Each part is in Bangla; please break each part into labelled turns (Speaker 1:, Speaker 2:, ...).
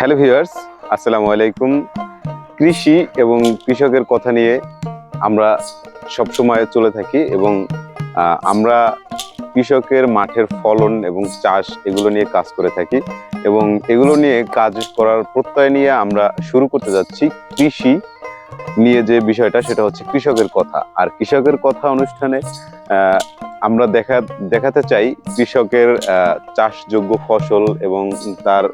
Speaker 1: হ্যালো ভিউয়ার্স, আসসালামু আলাইকুম। কৃষি এবং কৃষকের কথা নিয়ে আমরা সবসময় চলে থাকি এবং আমরা কৃষকের মাঠের ফলন এবং চাষ এগুলো নিয়ে কাজ করে থাকি এবং এগুলো নিয়ে কাজ করার প্রত্যয় নিয়ে আমরা শুরু করতে যাচ্ছি কৃষি নিয়ে যে বিষয়টা সেটা হচ্ছে কৃষকের কথা। আর কৃষকের কথা অনুষ্ঠানে আমরা দেখা, দেখাতে চাই কৃষকের চাষযোগ্য ফসল এবং তার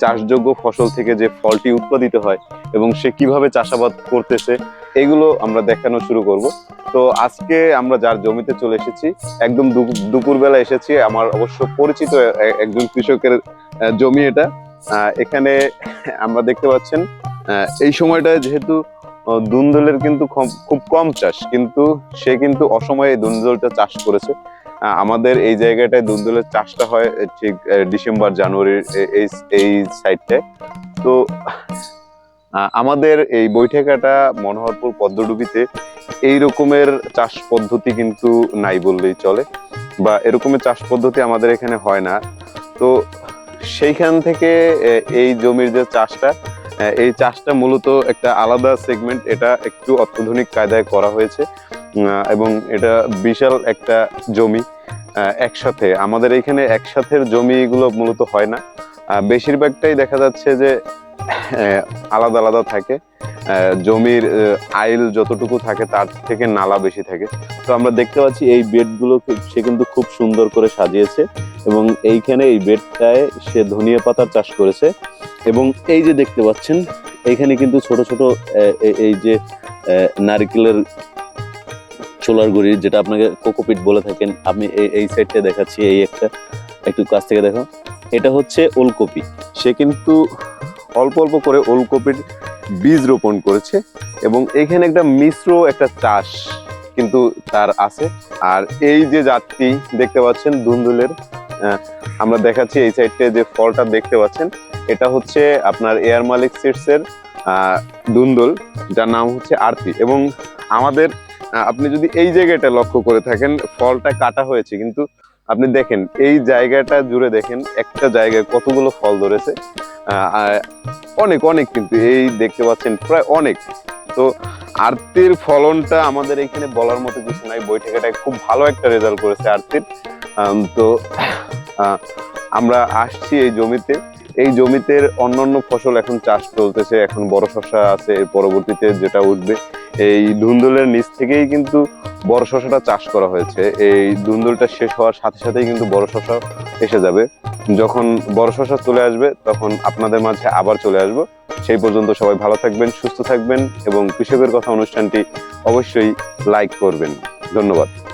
Speaker 1: চাষযোগ্য ফসল থেকে যে ফলটি উৎপাদিত হয় এবং সে কীভাবে চাষাবাদ করতেছে, এগুলো আমরা দেখানো শুরু করব। তো আজকে আমরা যার জমিতে চলে এসেছি, একদম দুপুরবেলা এসেছি, আমার অবশ্য পরিচিত একজন কৃষকের জমি এটা। এখানে আমরা দেখতে পাচ্ছেন এই সময়টা যেহেতু দুন্দলের কিন্তু খুব কম চাষ, কিন্তু সে কিন্তু অসময়ে দুন্দলটা চাষ করেছে। আমাদের এই জায়গাটায় দুন্দলের চাষটা হয় ঠিক ডিসেম্বর, জানুয়ারির এই এই সাইডটায়। তো আমাদের এই বৈঠকাটা মনোহরপুর পদ্মডুবিতে এই রকমের চাষ পদ্ধতি কিন্তু নাই বললেই চলে, বা এরকমের চাষ পদ্ধতি আমাদের এখানে হয় না। তো, সেইখান থেকে এই জমির যে চাষটা এই চাষটা মূলত একটা আলাদা সেগমেন্ট, এটা একটু অত্যাধুনিক কায়দায় করা হয়েছে। এবং এটা বিশাল একটা জমি। একসাথে। আমাদের এখানে একসাথের জমিগুলো মূলত হয় না। বেশিরভাগটাই দেখা যাচ্ছে যে আলাদা আলাদা থাকে। জমির আইল যতটুকু থাকে তার থেকে নালা বেশি থাকে। তো আমরা দেখতে পাচ্ছি এই বেডগুলো সে কিন্তু খুব সুন্দর করে সাজিয়েছে এবং এইখানে এই বেডটায় সে ধনিয়া পাতার চাষ করেছে। এবং এই যে দেখতে পাচ্ছেন, এইখানে কিন্তু ছোট ছোট এই যে নারকেলের ছোলার গুড়ি যেটা আপনাকে কোকোপিট বলে থাকেন আমি এই সাইডটা দেখাচ্ছি এই একটা একটু কাছ থেকে দেখো। এটা হচ্ছে ওলকপি। সে কিন্তু অল্প অল্প করে ওলকপির বীজ রোপণ করেছে এবং এখানে একটা মিশ্র একটা চাষ কিন্তু তার আছে। আর এই যে জাতটি দেখতে পাচ্ছেন দুন্দুলের আহ, আমরা দেখাচ্ছি এই সাইডে যে ফলটা দেখতে পাচ্ছেন এটা হচ্ছে আপনার এয়ার মালিক আহ, দুন্দুল যার নাম হচ্ছে আরতি। এবং আমাদের আপনি যদি এই জায়গাটা লক্ষ্য করে থাকেন, ফলটা কাটা হয়েছে, কিন্তু আপনি দেখেন, এই জায়গাটা জুড়ে দেখেন, একটা জায়গায় কতগুলো ফল ধরেছে। অনেক অনেক কিন্তু, এই দেখতে পাচ্ছেন প্রায় অনেক। তো আরতির ফলনটা আমাদের এখানে বলার মতো কিছু নাই বৈঠকাটায় খুব ভালো একটা রেজাল্ট করেছে আরতির। তো আমরা আসছি এই জমিতে। এই জমিতে অন্যান্য ফসল এখন চাষ চলতেছে, এখন বড় শসা আছে পরবর্তীতে যেটা উঠবে। এই ধুন্দুলের নিচ থেকেই কিন্তু বড় শশাটা চাষ করা হয়েছে। এই ধুন্দুলটা শেষ হওয়ার সাথে সাথেই কিন্তু বড় শশা এসে যাবে। যখন বড় শশা চলে আসবে, তখন আপনাদের মাঝে আবার চলে আসব। সেই পর্যন্ত সবাই ভালো থাকবেন, সুস্থ থাকবেন এবং কৃষকের কথা অনুষ্ঠানটি অবশ্যই লাইক করবেন। ধন্যবাদ।